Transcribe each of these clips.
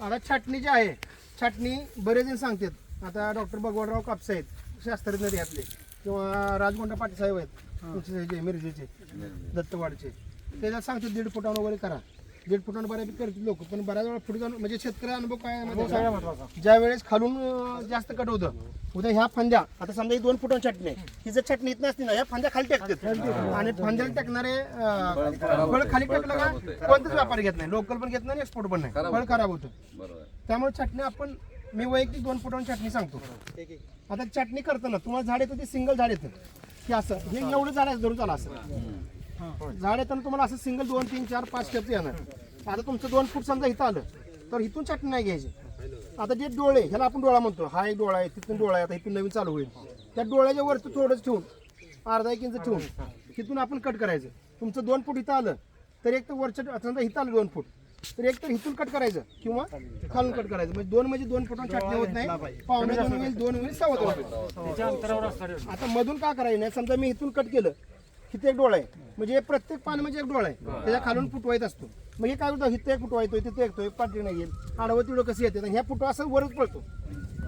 आता छाटणी जी आहे छाटणी बरेच जण सांगतात. आता डॉक्टर भगवानराव कापसे आहेत शास्त्रज्ञ यातले किंवा राजगोंडा पाटील साहेब आहेत मिरजेचे दत्तवाडचे. त्याच्यात सांगतात दीड फुटावर वगैरे करा. दीड फुटावर बऱ्यापैकी करतील लोक. पण बऱ्याच वेळा पुढे जाऊन म्हणजे शेतकरी अनुभव काय माहिती? ज्या वेळेस खालून अं, जास्त कट होतं उद्या ह्या फांद्या आता समजा ही दोन फुटावर चटणी आहे. ही जर चटणी येत नसती ना ह्या फांद्या खाली टाकतात. आणि फांद्याला टाकणारे अं, फळ खाली टाकलं का कोणताच व्यापारी घेत नाही. लोकल पण घेत नाही एक्सपोर्ट पण नाही. फळ खराब होतं बरोबर. त्यामुळे चटणी आपण मी वैयक्तिक दोन फुटावर चटणी सांगतो. आता चटणी करताना तुम्हाला झाड येतं ते सिंगल झाड येतं. की असं हे एवढं झाड आहे जरूर झालं असं. झाड येताना तुम्हाला असं सिंगल दोन तीन चार पाच स्टेप येणार. आता तुमचं दोन फूट समजा इथं आलं तर इथून चटणी नाही घ्यायची. आता जे डोळे ह्याला आपण डोळा म्हणतो. हा एक डोळा आहे तिथून डोळा आहे आता इथून नवीन चालू होईल. त्या डोळ्याच्या वरती थोडंच ठेवून अर्धा एक इंच ठेवून तिथून आपण कट करायचं. तुमचं दोन फूट इथं आलं तर एक तर वरच्या समजा इथं आलं दोन फूट तर एक तर इथून कट करायचं किंवा खालून कट करायचं. म्हणजे दोन म्हणजे दोन फुटांची चटणी होत नाही पावणे दोन होईल दोन होईल होईल. आता मधून का करायचं नाही? समजा मी इथून कट केलं इथे एक डोळा आहे. म्हणजे प्रत्येक पान म्हणजे एक डोळा आहे. त्याच्या खालून फुटवायत असतो. मग हे काय होतं? इथं एक फुटवा येतोय तिथे एकतोय पाठी नाही येईल आडवं तिडं कसं येते? ह्या फुटवा असं वरच पळतो.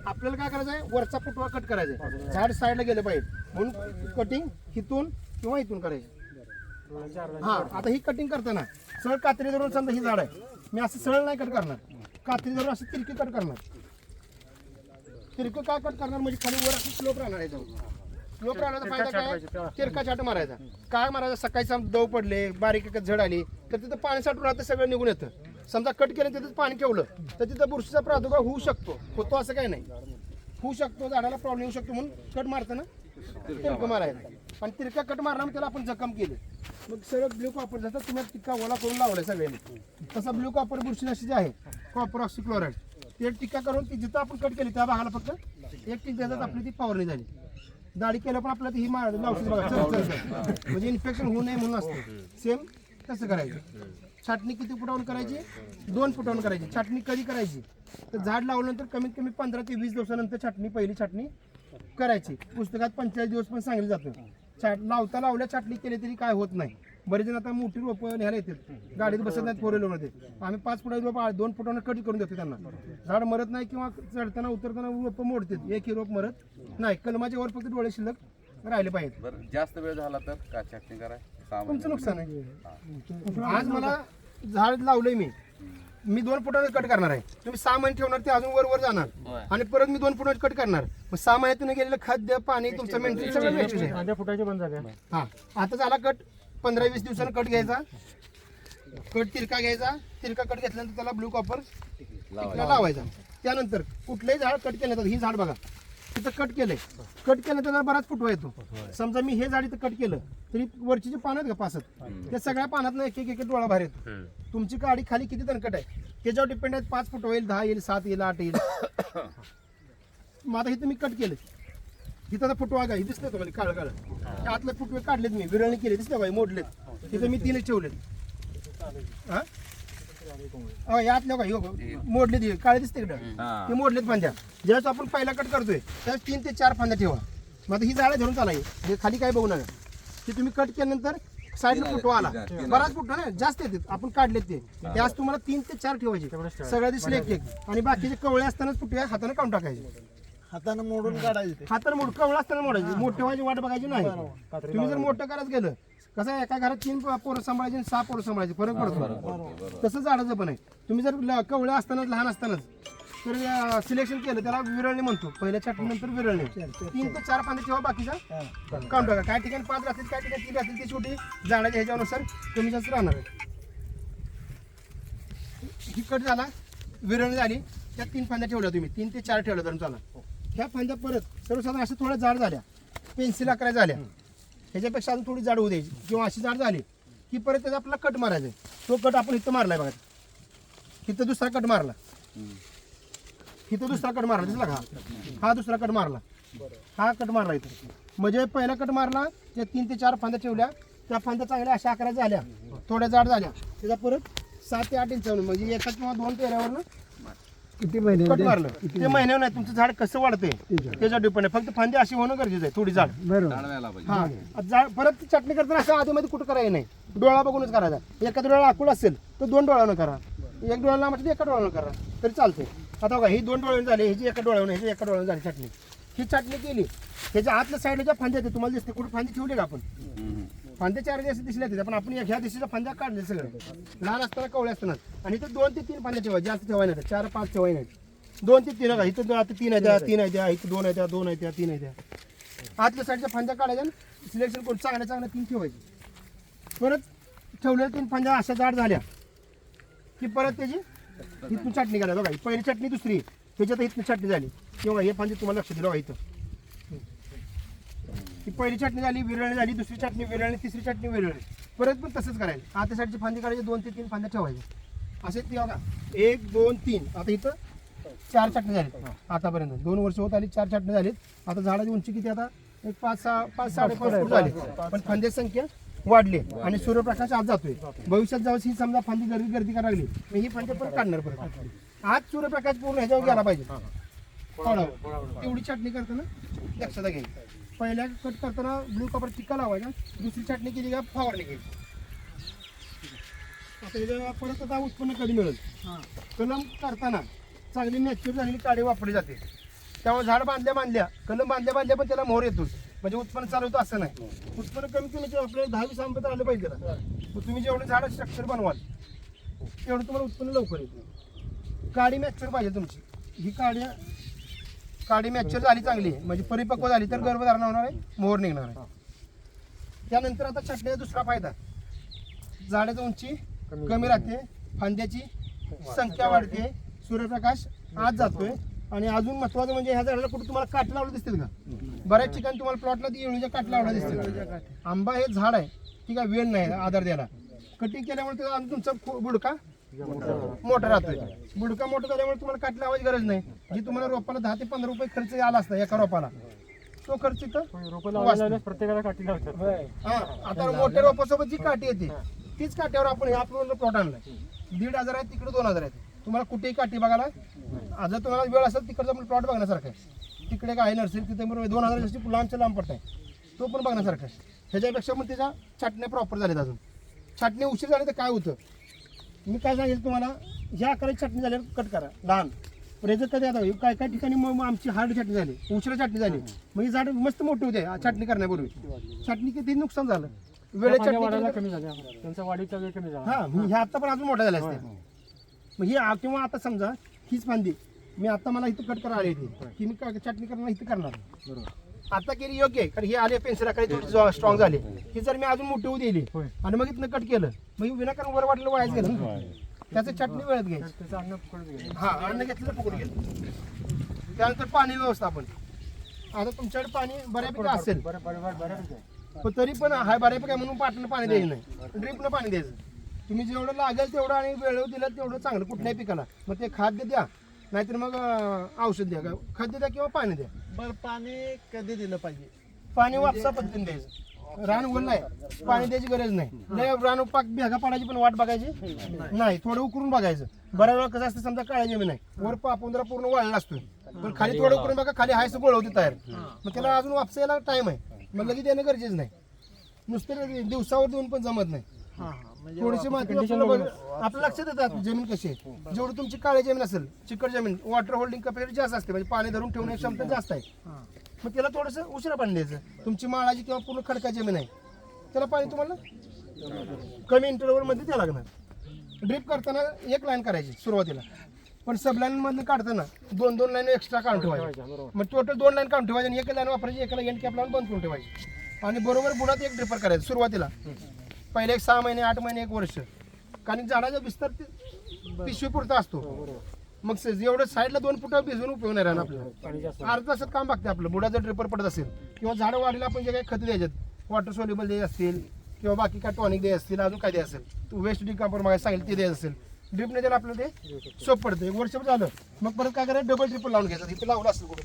आपल्याला काय करायचं आहे वरचा फुटवा कट करायचा आहे झाड साईडला गेलं पाहिजे. म्हणून कटिंग हिथून किंवा इथून करायचं. हा आता ही कटिंग करताना सरळ कात्री धरून समजा ही झाड आहे. मी असं सरळ नाही कट करणार. कात्री धरून असं तिरकी कट करणार. तिरकं का कट करणार? म्हणजे खाली वर असं स्लोप राहणार आहे स्लोप राहण्याचा फायदा काय? तिरका चाट मारायचा. काय मारायचा? सकाळी सम दव पडले बारीक एक झड आली तर तिथं पाणी साठून राहतं सगळं निघून येतं. समजा कट केलं तिथं पाणी ठेवलं तर तिथं बुरशीचा प्रादुर्भाव होऊ शकतो. होतो असं काही नाही. होऊ शकतो झाडाला प्रॉब्लेम येऊ शकतो म्हणून कट मारताना तिरकं मारायचं. आणि तिरका कट मारला त्याला आपण जखम केली. मग सगळं ब्ल्यू कॉपर जसं तुम्ही टिक्का ओला करून लावलाय सगळ्यांनी तसा ब्ल्यू कॉपर बुरशीनाशी जे आहे कॉपर ऑक्सिक्लोराईड ते टिक्का करून ती जिथं आपण कट केली त्या भागाला फक्त एक टिक देतात आपली ती फवारणी झाली. दाढी केलं पण आपल्याला ही मार औषध बघा. चल, चल, चल. म्हणजे इन्फेक्शन होऊ नये म्हणून असतं. सेम तसं करायचं. छाटणी किती फुटावून करायची? दोन फुटावून करायची. छाटणी कधी करायची? तर झाड लावल्यानंतर कमीत कमी पंधरा ते वीस दिवसानंतर छाटणी पहिली छाटणी करायची. पुस्तकात पंचेचाळीस दिवस पण सांगितलं जातं. छाट लावता लावल्या छाटणी केली तरी काय होत नाही. बरेच जण आता मोठी रोपं न्यायला येतात गाडीत बसत नाहीत फोर व्हीलरमध्ये आम्ही पाच फुटाची रोप दोन फुटानं कट करून देतो त्यांना. झाड मरत नाही किंवा चढताना उतरताना रोपं मोडतात एक ही रोप मरत नाही. कलमाच्या वर फक्त डोळे शिल्लक राहिले पाहिजेत. बरं जास्त वेळ झाला तर का तुमचं नुकसान आहे. आज मला झाड लावलंय मी. मी दोन फुटाने कट करणार आहे. तुम्ही सहा महिने ठेवणार ते अजून वर वर जाणार. आणि परत मी दोन फुटाने कट करणार. मग सहा महिन्यातून गेलेलं खाद्य पाणी तुमचं मेंटेन सगळं आहे. हा. आता झाला कट पंधरा वीस दिवसानं कट घ्यायचा. कट तिरका घ्यायचा. तिरका कट घेतल्यानंतर त्याला ब्लू कॉपर लावायचा. त्यानंतर कुठलंही झाड कट केलं ही झाड बघा तिथं कट केलंय. कट केलं त्याला बराच फुटवा येतो. समजा मी हे झाड इथं कट केलं तरी वरची जी पानं आहेत का पासत? त्या सगळ्या पानात एक एक एक डोळा बाहेर येतो. तुमची गाडी खाली किती तणकट आहे? त्याच्यावर डिपेंड आहे पाच फुट होईल दहा येईल सात येईल आठ येईल. मग आता इथं मी कट केलं. इथं आता फुटवा काय दिसतंय तुम्हाला काळ काळ. आतले फुटवे काढलेत मी विरळणी केली दिसते बाई? मोडलेत. तिथं मी तीनच ठेवलेत. हा? अहो, या आतल्या काय मोडले दे काळे दिसते इकडं. हा. ते मोडलेत फांद्या. ज्यावेळेस आपण पहिला कट करतोय त्यावेळेस तीन ते चार फांद्या ठेवा. मग आता ही झाडं धरून चालाय हे. खाली काय बघू नका. ते तुम्ही कट केल्यानंतर साईडला फुटवा आला. बराच फुटवा ना जास्त येतात. आपण काढलेत ते. त्यास तुम्हाला तीन ते चार ठेवायचे. सगळ्या दिसले एक एक. आणि बाकीचे कवळे असतानाच फुटवे हाताने काढून टाकायचे. हाताने मोडून काढायचे हाताने मोठ कवळ असताना मोडायचे. मोठे ठेवायची वाट बघायची नाही. तुम्ही जर मोठं करत गेलं कसं आहे एका घरात तीन पोरं सांभाळायचे आणि सहा पोरं सांभाळायचे फरक पडतो. तसं झाडाचं पण आहे. तुम्ही जर ल- कवळे असतानाच लहान असतानाच तर सिलेक्शन केलं त्याला विरळणी म्हणतो. पहिल्या छाटणीनंतर विरळणी. तीन ते चार. पाणी ठेवा बाकीचा. काउंट टाका. काय ठिकाणी पाच राहतील काय ठिकाणी तीन राहतील ती छोटी झाडाच्या ह्याच्यानुसार कमी जास्त राहणार आहे. ही कट झाला विरळणी झाली त्या तीन फांद्या ठेवल्या तुम्ही. तीन ते चार ठेवल्या तर चाला ह्या फांद्या परत सर्वसाधारण अशा थोड्या जाड झाल्या. पेन्सिल अकरा झाल्या. ह्याच्यापेक्षा अजून थोडी जाड होऊ द्यायची किंवा अशी जाड झाली की परत त्याचा आपला कट मारायचा आहे. तो कट आपण इथं मारलाय बघा. इथं दुसरा कट मारला. इथं दुसरा कट मारला. दिसला का? हा? हा दुसरा कट मारला. हा कट मारला इथं. म्हणजे पहिला कट मारला त्या तीन ते चार फांद्या ठेवल्या. त्या फांद्या चांगल्या अशा आकाराच्या झाल्या. थोड्या जाड झाल्या. त्याचा परत सात ते आठ इंच म्हणजे एका किंवा दोन पेऱ्यावरनं किती महिने कट मारलं. ते महिन्यावर नाही तुमचं झाड कसं वाढतंय? त्याच्यावर डिपेंड आहे. फक्त फांदी अशी होणं गरजेचं आहे थोडी झाड. बरोबर. हा. आता झाड परत ती चटणी करताना असं आधीमध्ये कुठं करायचं नाही. डोळा बघूनच करायचा. एका डोळ्याला आकुड असेल तर दोन डोळ्यानं करा. एक डोळ्याला म्हटलं तर एका डोळ्यानं करा. तरी चालते आता बघा ही दोन डोळ्यानं झाली ह्याची एका डोळ्यानं ह्याची एका डोळ्यानं झाली चटणी. ही चटणी केली ह्याच्या आतल्या साईडला ज्या फांद्या आहेत तुम्हाला दिसते कुठे फांदी ठेवली का आपण फांदे चार दिवस दिसल्या तिथे पण आपण ह्या दिशेचा फांद्या काढले सगळं. लहान असताना कवळे असताना. आणि इथं दोन ते तीन फांद्या ठेवा जास्त ठेवाय नाही. चार पाच ठेवाय नाही. दोन ते तीन का इथं आता तीन आहे त्या तीन आहे त्या इथं दोन आहे त्या दोन आहे त्या तीन आहे त्या. आतल्या साईडच्या फांद्या काढायच्या सिलेक्शन करून चांगल्या चांगल्या तीन ठेवायचे. परत ठेवलेल्या तीन फांद्या अशा जाड झाल्या की परत त्याची इथून चटणी काढा. बघा पहिली चटणी दुसरी त्याच्यात इथून चटणी झाली. किंवा हे फांदे तुम्हाला लक्ष दिलं इथं. ही पहिली चटणी झाली विरळणी झाली दुसरी चटणी विरळणी तिसरी चटणी विरळणी. परत पण तसंच करायचं. आता साईडची फांदी काढायची दोन ते तीन फांद्या ठेवायच्या. असे ती बघा एक दोन तीन. आता इथं चार चटणी झाली आतापर्यंत. दोन वर्ष होत आली चार चटणी झालीत. आता झाडाची उंची किती आता? एक पाच सहा पाच साडेपाच फूट झाली. पण फांद्याची संख्या वाढली आणि सूर्यप्रकाश आज जातोय. भविष्यात जाऊन ही समजा फांदी गर्दी गर्दी करायला लागली मग ही फांदी पण काढणार परत. आज सूर्यप्रकाश पूर्ण ह्याच्यावर गेला पाहिजे. तेवढी चटणी करताना लक्षात घ्यायची पहिल्या कट करताना ब्लू कपर टिक्का लावायचा. दुसरी चटणी केली का फवारणी घ्यायची आता परत आता उत्पन्न कधी मिळेल. कलम करताना चांगली मॅच्युअर झालेली काडी वापरली जाते. त्यामुळे झाड बांधल्या बांधल्या कलम बांधल्या बांधल्या पण त्याला मोहर येतोच. म्हणजे उत्पन्न चालू होतं असं नाही. उत्पन्न कमी कमी आपल्याला दहा वीस आंबे तर आलं पाहिजे त्याला. तुम्ही जेवढे झाड स्ट्रक्चर बनवाल तेवढं तुम्हाला उत्पन्न लवकर येतं. काडी मॅच्युअर पाहिजे तुमची. ही काडी काडी मॅच्युअर झाली चांगली. म्हणजे परिपक्व झाली तर गर्भधारणा होणार आहे मोहर निघणार आहे. त्यानंतर आता चटणीचा दुसरा फायदा. झाडाची उंची कमी राहते फांद्याची संख्या वाढते सूर्यप्रकाश आत जातोय. आणि अजून महत्वाचं म्हणजे ह्या झाडाला कुठे तुम्हाला काट लावलं दिसतील का? बऱ्याच ठिकाणी तुम्हाला प्लॉटला ती येळूच्या काट लावला दिसतील. आंबा हे झाड आहे ठीक आहे वेळ नाही आधार द्यायला. कटिंग केल्यामुळे तुमचा बुडका मोठा राहतोय. बुडका मोठा झाल्यामुळे तुम्हाला काट लावायची गरज नाही. जी तुम्हाला रोपाला दहा ते पंधरा रुपये खर्च आला असता एका रोपाला. तो खर्च इथं. प्रत्येकाला काठी हा आता मोठ्या रोपासोबत जी काठी येते तीच काठ्यावर आपण ह्या आपलं प्लॉट आणलाय. दीड हजार आहे तिकडे दोन हजार आहेत तुम्हाला कुठेही काठी बघायला आज तुम्हाला वेळ असेल तिकडचा पण प्लॉट बघण्यासारखा आहे. तिकडे काय नर्सरी तिथे बरोबर दोन हजार जास्ती लांबच्या लांब पडत आहे तो पण बघण्यासारखा आहे. ह्याच्यापेक्षा मग त्याच्या छाटण्या प्रॉपर झाल्यात अजून. छाटणी उशीर झाली तर काय होतं? मी काय सांगेल तुम्हाला ह्या आकाराची चटणी झाल्यावर कट करा लहान. पण याचं कधी आता? काय काय ठिकाणी मग मग आमची हार्ड चटणी झाली उशिरा चटणी झाली. मग ही झाड मस्त मोठी होते हा चटणी करण्यापूर्वी. चटणी किती नुकसान झालं? वेळेत पाणी चटणी वाढायला केली कमी झाले. त्यांचा वाढीचा वेळ कमी झाला. हा मग ह्या आता पण अजून मोठ्या झाल्या असते मग ही आ- किंवा आता समजा हीच फांदी. मी आता मला इथं कट करा आली होती. की मी काय चटणी करणार इथं करणार. आता केली योग्य आहे. कारण ही आली पेन्सिल आकारी थोडी स्ट्रॉंग झाली. ही जर मी अजून मोठी होऊ दिली. आणि मग इथनं कट केलं मग विनाकारण वर वाटलं वायाच गेलं ना. त्याचं चटणी वेळेत घ्यायची. त्याचं अन्न फुकट गेलं हा अन्न घेतलं फुकट गेलं त्यानंतर पाणी व्यवस्थापन. आता तुमच्याकडे पाणी बऱ्यापैकी असेल. पण तरी पण हाय बऱ्यापैकी म्हणून पाटणं पाणी द्यायचं नाही. ड्रिपनं पाणी द्यायचं. तुम्ही जेवढं लागेल तेवढं आणि वेळेवर दिलं तेवढं चांगलं. कुठल्याही पिकाला. मग ते खाद्य द्या. नाहीतर मग अं, औषध द्या. का- खाद्य द्या किंवा पाणी द्या. बरं पाणी कधी दिलं पाहिजे? पाणी वापसा पद्धतीने द्यायचं. रान आहे पाणी द्यायची गरज नाही. लय रान पाक भेगा पाडायची पण वाट बघायची नाही. थोडं उकरून बघायचं. बऱ्याच वेळा कसं असतं समजा काळ्या जमीन आहे. वर पापुंद्रा पूर्ण वाळला असतो पण खाली थोडं उकरून बघा खाली हायचं गोळ होते तयार. मग त्याला अजून वापसायला टाइम आहे. मग लगेच देणं गरजेचं नाही. नुसतं दिवसावर देऊन पण जमत नाही. हा हा. म्हणजे थोडीशी माहिती आपल्याला बघ- आपल्या लक्षात येतात जमीन कशी आहे. जेवढी तुमची काळी जमीन असेल चिकट जमीन वॉटर होल्डिंग कॅपॅसिटी जास्त असते म्हणजे पाणी धरून ठेवण्याची क्षमता जास्त आहे. मग त्याला थोडंसं उशिरा पाणी द्यायचं. तुमची माळाची किंवा पूर्ण खडका जमीन आहे त्याला पाणी तुम्हाला कमी इंटरव्हलमध्ये द्यावं लागणार. ड्रिप करताना एक लाईन करायची सुरुवातीला. पण सब लाईन मधून काढताना दोन दोन लाईन एक्स्ट्रा काढून बरोबर मग टोटल दोन लाईन काढून ठेवायची आणि एक लाईन वापरायची एकाला एंड कॅप लावून बंद करून ठेवायची. आणि बरोबर बुडात एक ड्रिपर करायचं सुरुवातीला. पहिले एक सहा महिने आठ महिने एक वर्ष. कारण झाडाचा विस्तार ते पिशवी पुरता असतो. मग एवढं साईडला दोन फुट भिजून उपयोग नाही राहणार आपल्याला पाणी जास्त अर्धा तासात काम बघते आपलं. बुडाचं ड्रिपर पडत असेल किंवा झाडं वाढीला आपण जे काही खत द्यायच्यात वॉटर सोल्युबल द्यायचे असतील किंवा बाकी काय टॉनिक द्यायचे असतील अजून काय द्यायचं असेल तू वेस्ट डिकम्पर मागे सांगेल ते द्यायचं असेल. ड्रिपने त्याला आपलं ते सोप पडतं. एक वर्षभर झालं. मग परत काय करायचं? डबल ट्रिपर लावून घ्यायचं. इथे लावलं असेल कुठे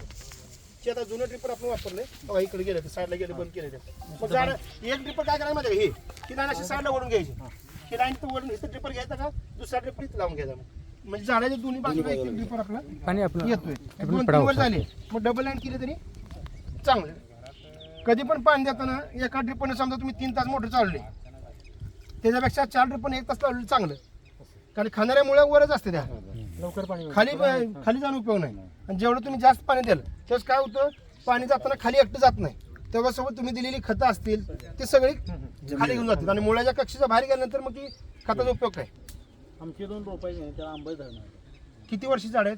ते आता जुनं ट्रिपर आपण वापरले तेव्हा इकडे गेले ते साईडला गेले बंद केले ते. मग झाड एक ट्रिपर काय करायला माहिती आहे का? हे ती लाईन अशी साईडला ओढून घ्यायची. ही. लाईन तर ओढून इथं ट्रिपर घ्यायचा का? दुसरा ट्रिपर इथं लावून घ्यायचा मग. म्हणजे झाडाच्या दोन्ही बाजूला एक एक ड्रिपर आपला पाणी आपलं येतोय. दोन तीन वर झाले. मग डबल हँड केले तरी चांगलं. कधी पण पाणी देताना एका ड्रिपने समजा तुम्ही तीन तास मोटर चालवली. त्याच्यापेक्षा चार ड्रिपन एक तास लावलेलं चांगलं. कारण खाणाऱ्यामुळे वरच असते त्या. लवकर पाणी खाली खाली जाऊन उपयोग नाही. आणि जेवढं तुम्ही जास्त पाणी द्याल तेव्हा काय होतं? पाणी जाताना खाली एकटं जात नाही. तेव्हा सोबत तुम्ही दिलेली खतं असतील ते सगळी खाली घेऊन जातील. आणि मुळाच्या कक्षेच्या बाहेर गेल्यानंतर मग ती खताचा उपयोग काय? आमचे दोन रोपायचे आहे त्याला आंबे धरणार. किती वर्षी झाड आहेत?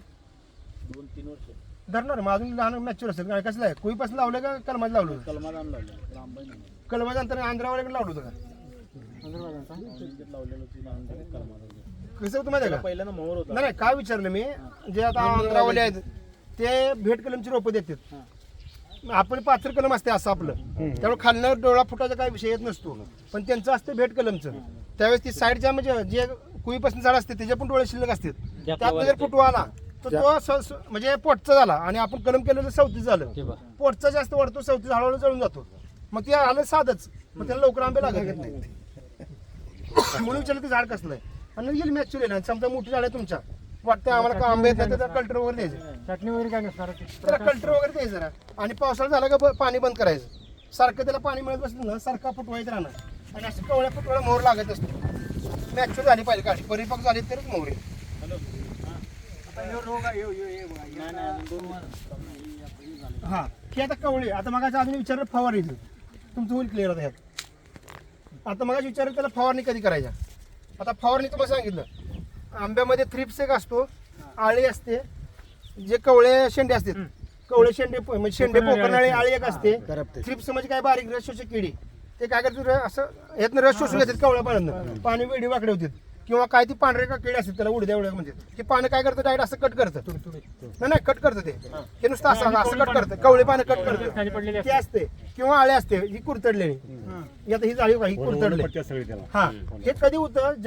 दोन तीन वर्ष. धरणार मग अजून लहान मॅच्युअर असेल. काय कसलं आहे? कुईपासून लावलं का कलमात लावलं होतं? कलमात आणून लावले त्याला आंबे नाही. कलमाच्या अंतर आंध्रावर लावलं होतं का? कसं होतं माहिती आहे का? पहिल्यानं मोहर होता. नाही नाही काय विचारलं मी? जे आता आंध्रावाले आहेत ते भेट कलमची रोपं देतात. आपण पाथर कलम असते असं आपलं. त्यामुळे खालनं डोळा फुटाचा काही विषय येत नसतो. पण त्यांचं असतं भेट कलमचं. त्यावेळेस ती साईडच्या म्हणजे जे कुईपासून झाड असते त्याचे पण डोळे शिल्लक असतात त्यात जर फुटवा आला तर तो स- स- म्हणजे पोटचा झाला. आणि आपण कलम केलेलं चौथी झालं. पोटचा जास्त वाढतो चौथी हळूहळू जळून जातो. मग ते आलं साधच. मग त्याला लवकर आंबे लागत नाही म्हणून विचारलं ते झाड कसलं आहे आणि येईल मॅच्युअर आहे समजा मोठी झाड आहे तुमच्या वाटतं आम्हाला का आंबे येत नाही तर कल्टर वगैरे द्यायचं चटणी वगैरे काय नसणार त्याला कल्टर वगैरे द्यायचं जरा आणि पावसाळा झाला का ब- पाणी बंद करायचं सारखं त्याला पाणी मिळत बसलं ना सारखा फुटवायचं राहणार आणि असं कवळ्या फुटवायला मोहर लागत असतो मॅच्युअर झाली पाहिजे गाडी परिपक्व झाली तरच मोहर येईल हा हे आता कवळे आता मग अजून विचारलं फवारणीचं तुमचं होईल क्लिअर आता ह्यात आता मग विचारलं त्याला फवारणी कधी करायच्या? आता फवारणी तुम्हाला सांगितलं. आंब्यामध्ये थ्रिप्स एक असतो आळी असते जे कवळे शेंडे असतात. कवळे शेंडे प- म्हणजे शेंडे पोकरणाळे आळी एक असते. थ्रिप्स म्हणजे काय? बारीक रस शोषक किडी. ते काय करतात र- असं यातनं रस शोषून घेतात कवळ्या पाण्यानं पाणी वेडी वाकडे होतात. किंवा काय ती पांढरे का किडे असतात त्याला उडद्या उड्या म्हणजे. ते पानं काय करतं? डायरेक्ट असं कट करतं. नाही नाही कट करतं ते. ते नुसतं असं असं कट करतं. कवळे पानं कट करतं. ते असते. किंवा आळे असते ही कुरतडलेली. ही आता ही जाळी बघा, ही कुरतडली. हा. हे कधी होतं?